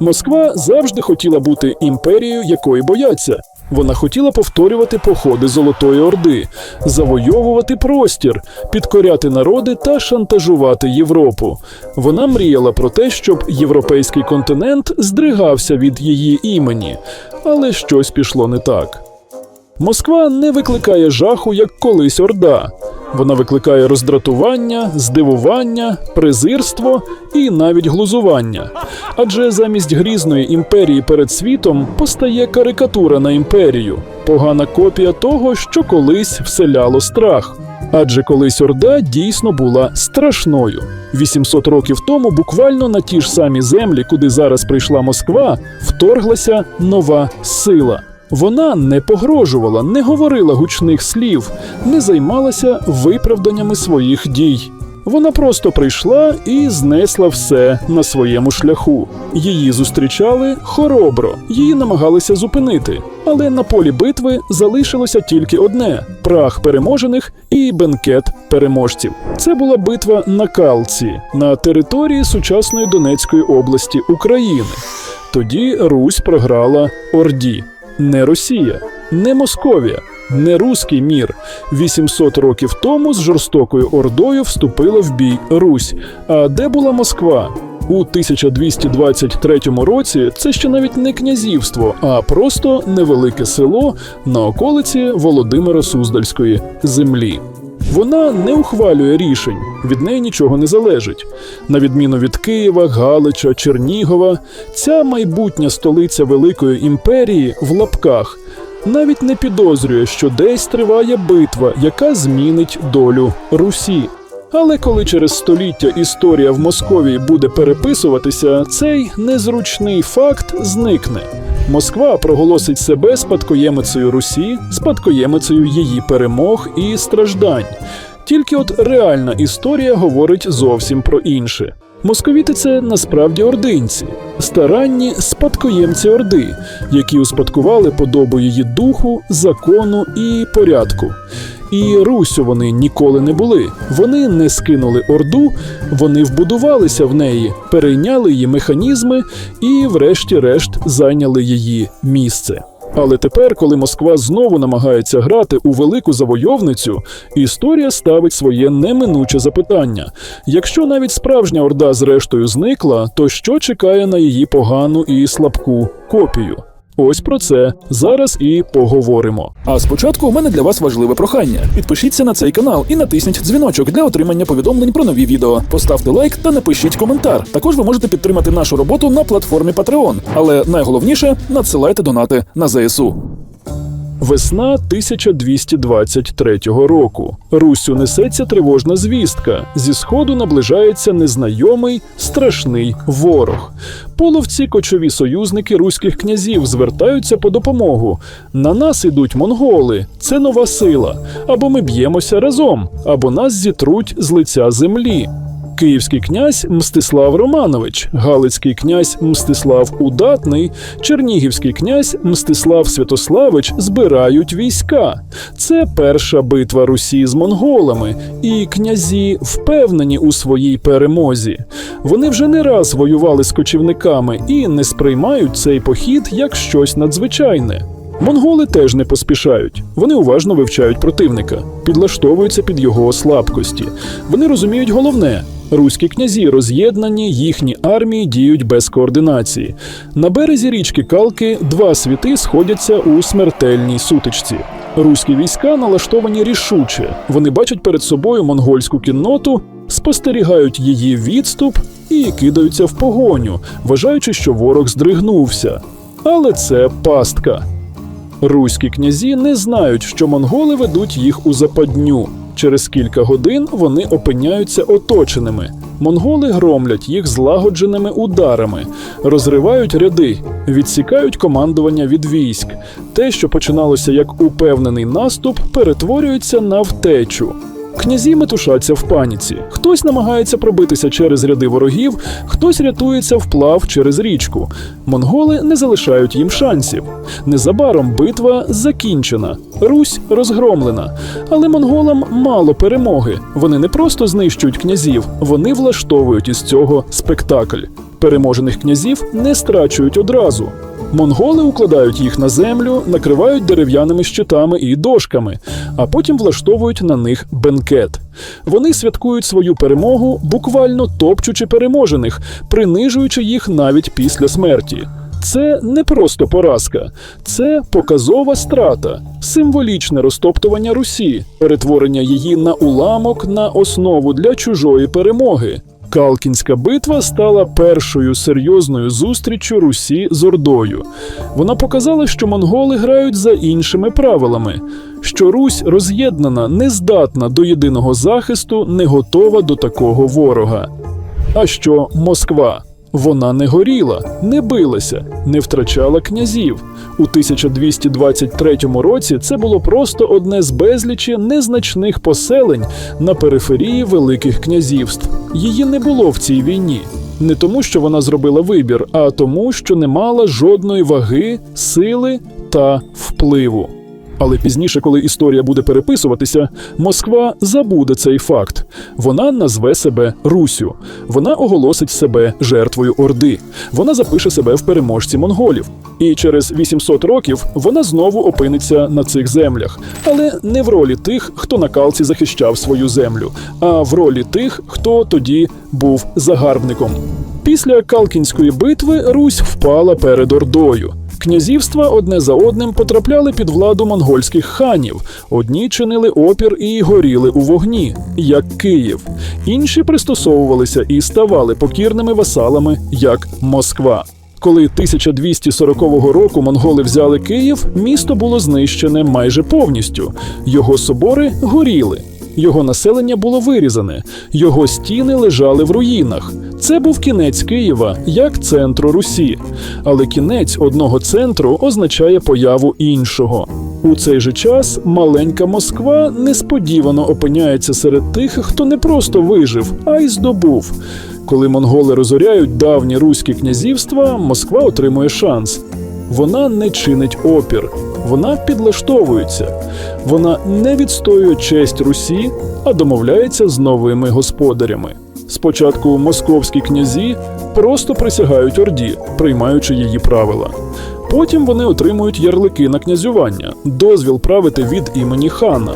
Москва завжди хотіла бути імперією, якої бояться. Вона хотіла повторювати походи Золотої Орди, завойовувати простір, підкоряти народи та шантажувати Європу. Вона мріяла про те, щоб європейський континент здригався від її імені, але щось пішло не так. Москва не викликає жаху, як колись Орда. Вона викликає роздратування, здивування, презирство і навіть глузування. Адже замість грізної імперії перед світом постає карикатура на імперію, погана копія того, що колись вселяло страх. Адже колись Орда дійсно була страшною. 800 років тому буквально на ті ж самі землі, куди зараз прийшла Москва, вторглася нова сила. Вона не погрожувала, не говорила гучних слів, не займалася виправданнями своїх дій. Вона просто прийшла і знесла все на своєму шляху. Її зустрічали хоробро, її намагалися зупинити. Але на полі битви залишилося тільки одне: прах переможених і бенкет переможців. Це була битва на Калці на території сучасної Донецької області України. Тоді Русь програла Орді. Не Росія, не Московія, не руський мір. 800 років тому з жорстокою ордою вступила в бій Русь. А де була Москва? У 1223 році це ще навіть не князівство, а просто невелике село на околиці Володимира Суздальської землі. Вона не ухвалює рішень, від неї нічого не залежить. На відміну від Києва, Галича, Чернігова, ця майбутня столиця Великої імперії в лапках навіть не підозрює, що десь триває битва, яка змінить долю Русі. Але коли через століття історія в Московії буде переписуватися, цей незручний факт зникне. Москва проголосить себе спадкоємицею Русі, спадкоємицею її перемог і страждань. Тільки от реальна історія говорить зовсім про інше. Московіти це насправді ординці, старанні спадкоємці Орди, які успадкували подобу її духу, закону і порядку. І Русю вони ніколи не були. Вони не скинули Орду, вони вбудувалися в неї, перейняли її механізми і, врешті-решт, зайняли її місце. Але тепер, коли Москва знову намагається грати у велику завойовницю, історія ставить своє неминуче запитання: якщо навіть справжня орда зрештою зникла, то що чекає на її погану і слабку копію? Ось про це зараз і поговоримо. А спочатку у мене для вас важливе прохання. Підпишіться на цей канал і натисніть дзвіночок для отримання повідомлень про нові відео. Поставте лайк та напишіть коментар. Також ви можете підтримати нашу роботу на платформі Patreon. Але найголовніше надсилайте донати на ЗСУ. Весна 1223 року. Руссю несеться тривожна звістка. Зі сходу наближається незнайомий страшний ворог. Половці, кочові союзники руських князів звертаються по допомогу. На нас ідуть монголи. Це нова сила. Або ми б'ємося разом, або нас зітруть з лиця землі. Київський князь Мстислав Романович, Галицький князь Мстислав Удатний, Чернігівський князь Мстислав Святославич збирають війська. Це перша битва Русі з монголами, і князі впевнені у своїй перемозі. Вони вже не раз воювали з кочівниками і не сприймають цей похід як щось надзвичайне. Монголи теж не поспішають. Вони уважно вивчають противника, підлаштовуються під його слабкості. Вони розуміють головне. Руські князі роз'єднані, їхні армії діють без координації. На березі річки Калки два світи сходяться у смертельній сутичці. Руські війська налаштовані рішуче. Вони бачать перед собою монгольську кінноту, спостерігають її відступ і кидаються в погоню, вважаючи, що ворог здригнувся. Але це пастка. Руські князі не знають, що монголи ведуть їх у западню. Через кілька годин вони опиняються оточеними. Монголи громлять їх злагодженими ударами, розривають ряди, відсікають командування від військ. Те, що починалося як упевнений наступ, перетворюється на втечу. Князі метушаться в паніці. Хтось намагається пробитися через ряди ворогів, хтось рятується вплав через річку. Монголи не залишають їм шансів. Незабаром битва закінчена. Русь розгромлена. Але монголам мало перемоги. Вони не просто знищують князів, вони влаштовують із цього спектакль. Переможених князів не страчують одразу. Монголи укладають їх на землю, накривають дерев'яними щитами і дошками, а потім влаштовують на них бенкет. Вони святкують свою перемогу, буквально топчучи переможених, принижуючи їх навіть після смерті. Це не просто поразка, це показова страта, символічне розтоптування Русі, перетворення її на уламок на основу для чужої перемоги. Калкінська битва стала першою серйозною зустріччю Русі з Ордою. Вона показала, що монголи грають за іншими правилами, що Русь роз'єднана, не здатна до єдиного захисту, не готова до такого ворога. А що Москва? Вона не горіла, не билася, не втрачала князів. У 1223 році це було просто одне з безлічі незначних поселень на периферії великих князівств. Її не було в цій війні. Не тому, що вона зробила вибір, а тому, що не мала жодної ваги, сили та впливу. Але пізніше, коли історія буде переписуватися, Москва забуде цей факт. Вона назве себе Русю. Вона оголосить себе жертвою Орди. Вона запише себе в переможці монголів. І через 800 років вона знову опиниться на цих землях, але не в ролі тих, хто на калці захищав свою землю, а в ролі тих, хто тоді був загарбником. Після Калкінської битви Русь впала перед Ордою. Князівства одне за одним потрапляли під владу монгольських ханів. Одні чинили опір і горіли у вогні, як Київ. Інші пристосовувалися і ставали покірними васалами, як Москва. Коли 1240 року монголи взяли Київ, місто було знищене майже повністю. Його собори горіли. Його населення було вирізане, його стіни лежали в руїнах. Це був кінець Києва як центру Русі. Але кінець одного центру означає появу іншого. У цей же час маленька Москва несподівано опиняється серед тих, хто не просто вижив, а й здобув. Коли монголи розоряють давні руські князівства, Москва отримує шанс. Вона не чинить опір, вона підлаштовується. Вона не відстоює честь Русі, а домовляється з новими господарями. Спочатку московські князі просто присягають Орді, приймаючи її правила. Потім вони отримують ярлики на князювання, дозвіл правити від імені хана,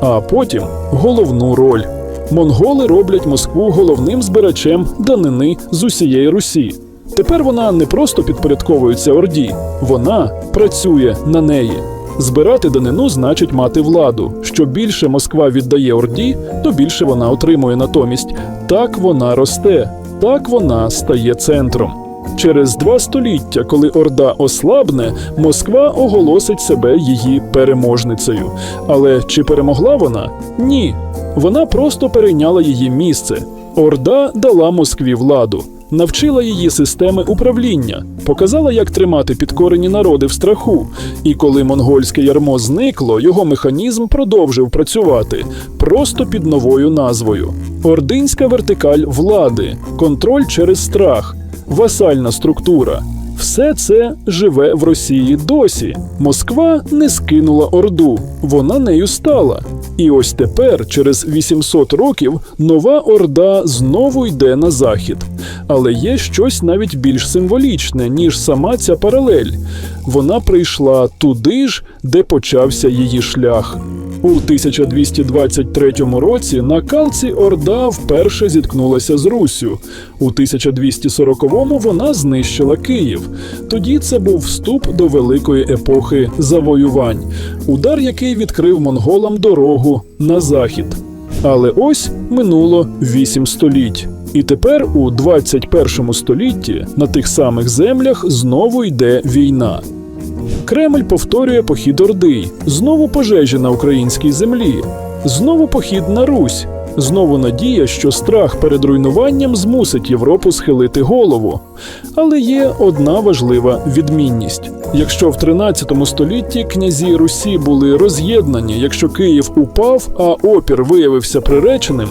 а потім головну роль. Монголи роблять Москву головним збирачем данини з усієї Русі. Тепер вона не просто підпорядковується Орді, вона працює на неї. Збирати данину значить мати владу. Що більше Москва віддає Орді, то більше вона отримує натомість. Так вона росте, так вона стає центром. Через два століття, коли Орда ослабне, Москва оголосить себе її переможницею. Але чи перемогла вона? Ні. Вона просто перейняла її місце. Орда дала Москві владу, навчила її системи управління, показала, як тримати підкорені народи в страху. І коли монгольське ярмо зникло, його механізм продовжив працювати просто під новою назвою: Ординська вертикаль влади, контроль через страх, васальна структура. Все це живе в Росії досі. Москва не скинула Орду, вона нею стала. І ось тепер, через 800 років, нова Орда знову йде на захід. Але є щось навіть більш символічне, ніж сама ця паралель. Вона прийшла туди ж, де почався її шлях. У 1223 році на Калці Орда вперше зіткнулася з Руссю. У 1240-му вона знищила Київ. Тоді це був вступ до великої епохи завоювань, удар, який відкрив монголам дорогу на захід. Але ось минуло вісім століть. І тепер, у 21 столітті, на тих самих землях знову йде війна. Кремль повторює похід Орди, знову пожежі на українській землі, знову похід на Русь, знову надія, що страх перед руйнуванням змусить Європу схилити голову. Але є одна важлива відмінність: якщо в 13 столітті князі Русі були роз'єднані, якщо Київ упав, а опір виявився приреченим,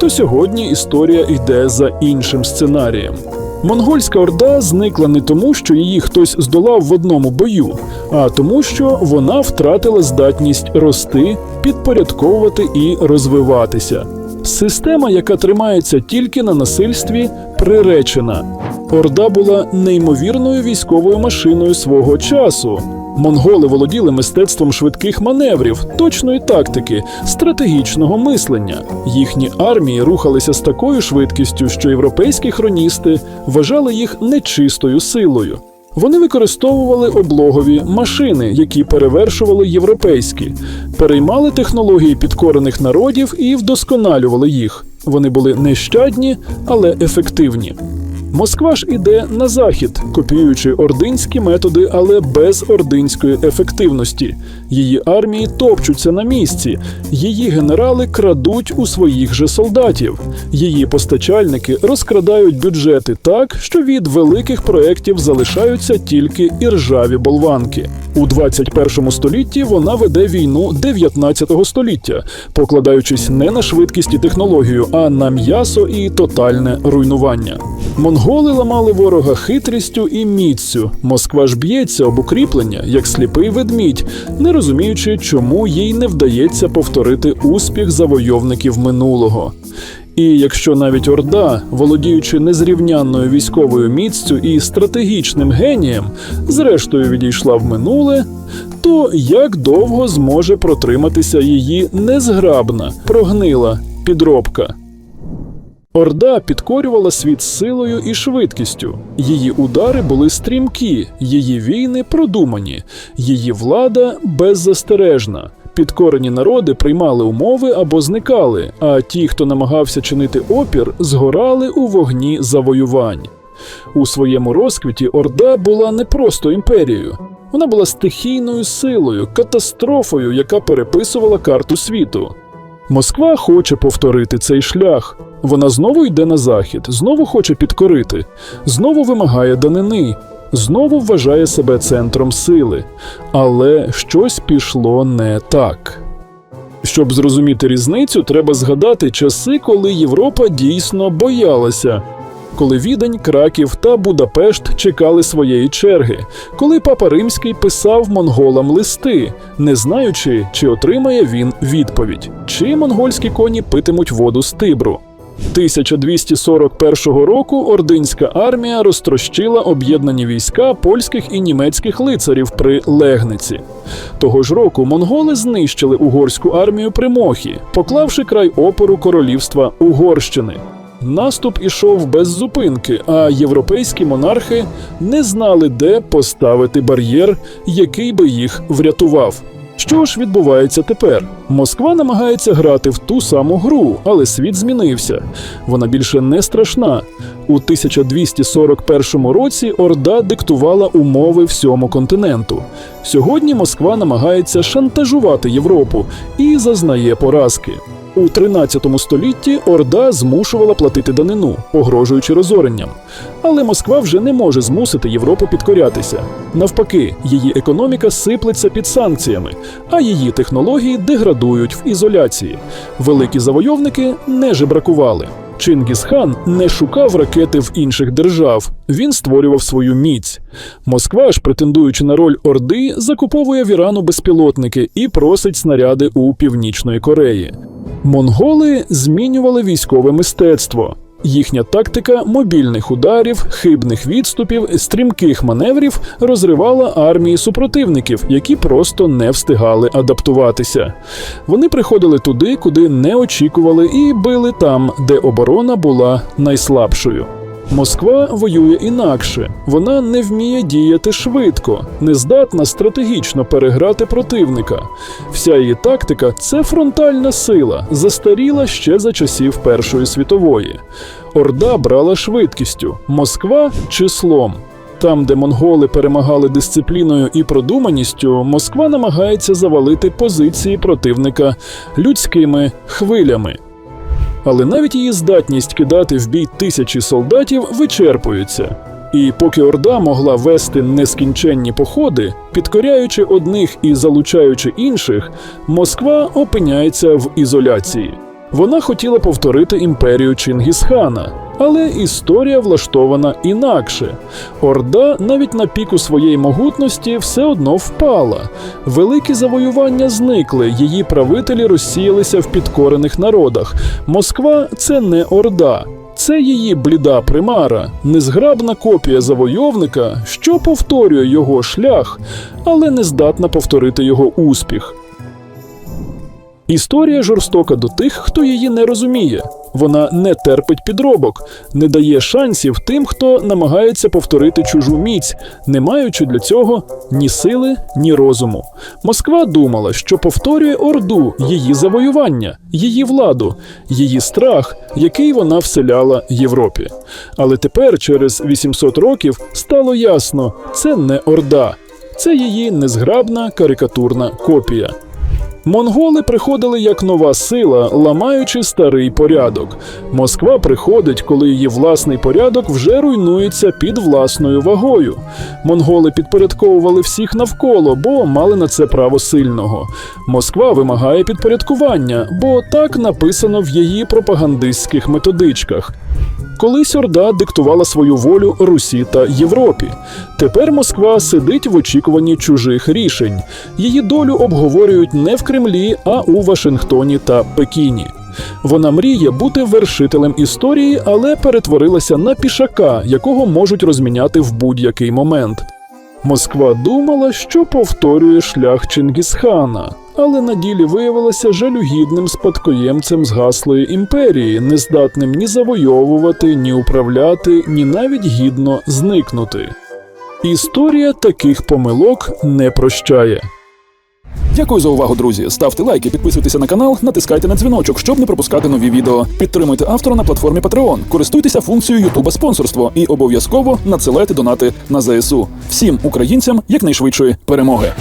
то сьогодні історія йде за іншим сценарієм. Монгольська орда зникла не тому, що її хтось здолав в одному бою, а тому, що вона втратила здатність рости, підпорядковувати і розвиватися. Система, яка тримається тільки на насильстві, приречена. Орда була неймовірною військовою машиною свого часу. Монголи володіли мистецтвом швидких маневрів, точної тактики, стратегічного мислення. Їхні армії рухалися з такою швидкістю, що європейські хроністи вважали їх нечистою силою. Вони використовували облогові машини, які перевершували європейські, переймали технології підкорених народів і вдосконалювали їх. Вони були нещадні, але ефективні. Москва ж іде на захід, копіюючи ординські методи, але без ординської ефективності. Її армії топчуться на місці, її генерали крадуть у своїх же солдатів. Її постачальники розкрадають бюджети так, що від великих проєктів залишаються тільки іржаві болванки. У 21 столітті вона веде війну 19 століття, покладаючись не на швидкість і технологію, а на м'ясо і тотальне руйнування. Монголи ламали ворога хитрістю і міцю. Москва ж б'ється об укріплення, як сліпий ведмідь, не розуміючи, чому їй не вдається повторити успіх завойовників минулого. І якщо навіть Орда, володіючи незрівнянною військовою міцю і стратегічним генієм, зрештою відійшла в минуле, то як довго зможе протриматися її незграбна, прогнила підробка? Орда підкорювала світ силою і швидкістю. Її удари були стрімкі, її війни продумані, її влада беззастережна. Підкорені народи приймали умови або зникали, а ті, хто намагався чинити опір, згорали у вогні завоювань. У своєму розквіті Орда була не просто імперією. Вона була стихійною силою, катастрофою, яка переписувала карту світу. Москва хоче повторити цей шлях. Вона знову йде на захід, знову хоче підкорити, знову вимагає данини, знову вважає себе центром сили. Але щось пішло не так. Щоб зрозуміти різницю, треба згадати часи, коли Європа дійсно боялася. Коли Відень, Краків та Будапешт чекали своєї черги, коли Папа Римський писав монголам листи, не знаючи, чи отримає він відповідь, чи монгольські коні питимуть воду з Тибру. 1241 року ординська армія розтрощила об'єднані війська польських і німецьких лицарів при Легниці. Того ж року монголи знищили угорську армію при Мохі, поклавши край опору королівства Угорщини. Наступ ішов без зупинки, а європейські монархи не знали, де поставити бар'єр, який би їх врятував. Що ж відбувається тепер? Москва намагається грати в ту саму гру, але світ змінився. Вона більше не страшна. У 1241 році Орда диктувала умови всьому континенту. Сьогодні Москва намагається шантажувати Європу і зазнає поразки. У 13 столітті Орда змушувала платити данину, погрожуючи розоренням. Але Москва вже не може змусити Європу підкорятися. Навпаки, її економіка сиплеться під санкціями, а її технології деградують в ізоляції. Великі завойовники не жебракували. Чингісхан не шукав ракети в інших держав, він створював свою міць. Москва ж, претендуючи на роль Орди, закуповує в Ірану безпілотники і просить снаряди у Північної Кореї. Монголи змінювали військове мистецтво. Їхня тактика мобільних ударів, хибних відступів, стрімких маневрів розривала армії супротивників, які просто не встигали адаптуватися. Вони приходили туди, куди не очікували, і били там, де оборона була найслабшою. Москва воює інакше. Вона не вміє діяти швидко, не здатна стратегічно переграти противника. Вся її тактика це фронтальна сила, застаріла ще за часів Першої світової. Орда брала швидкістю, Москва числом. Там, де монголи перемагали дисципліною і продуманістю, Москва намагається завалити позиції противника людськими хвилями. Але навіть її здатність кидати в бій тисячі солдатів вичерпується. І поки Орда могла вести нескінченні походи, підкоряючи одних і залучаючи інших, Москва опиняється в ізоляції. Вона хотіла повторити імперію Чингісхана, але історія влаштована інакше. Орда навіть на піку своєї могутності все одно впала. Великі завоювання зникли, її правителі розсіялися в підкорених народах. Москва це не Орда, це її бліда примара, незграбна копія завойовника, що повторює його шлях, але не здатна повторити його успіх. Історія жорстока до тих, хто її не розуміє. Вона не терпить підробок, не дає шансів тим, хто намагається повторити чужу міць, не маючи для цього ні сили, ні розуму. Москва думала, що повторює Орду, її завоювання, її владу, її страх, який вона вселяла Європі. Але тепер, через 800 років, стало ясно, це не Орда, це її незграбна карикатурна копія. Монголи приходили як нова сила, ламаючи старий порядок. Москва приходить, коли її власний порядок вже руйнується під власною вагою. Монголи підпорядковували всіх навколо, бо мали на це право сильного. Москва вимагає підпорядкування, бо так написано в її пропагандистських методичках. Колись Орда диктувала свою волю Русі та Європі. Тепер Москва сидить в очікуванні чужих рішень. Її долю обговорюють не в Кремлі, а у Вашингтоні та Пекіні. Вона мріє бути вершителем історії, але перетворилася на пішака, якого можуть розміняти в будь-який момент. Москва думала, що повторює шлях Чингісхана, але на ділі виявилася жалюгідним спадкоємцем згаслої імперії, нездатним ні завойовувати, ні управляти, ні навіть гідно зникнути. Історія таких помилок не прощає. Дякую за увагу, друзі. Ставте лайки, підписуйтеся на канал, натискайте на дзвіночок, щоб не пропускати нові відео. Підтримуйте автора на платформі Patreon, користуйтеся функцією Ютуба спонсорство і обов'язково надсилайте донати на ЗСУ. Всім українцям якнайшвидшої перемоги.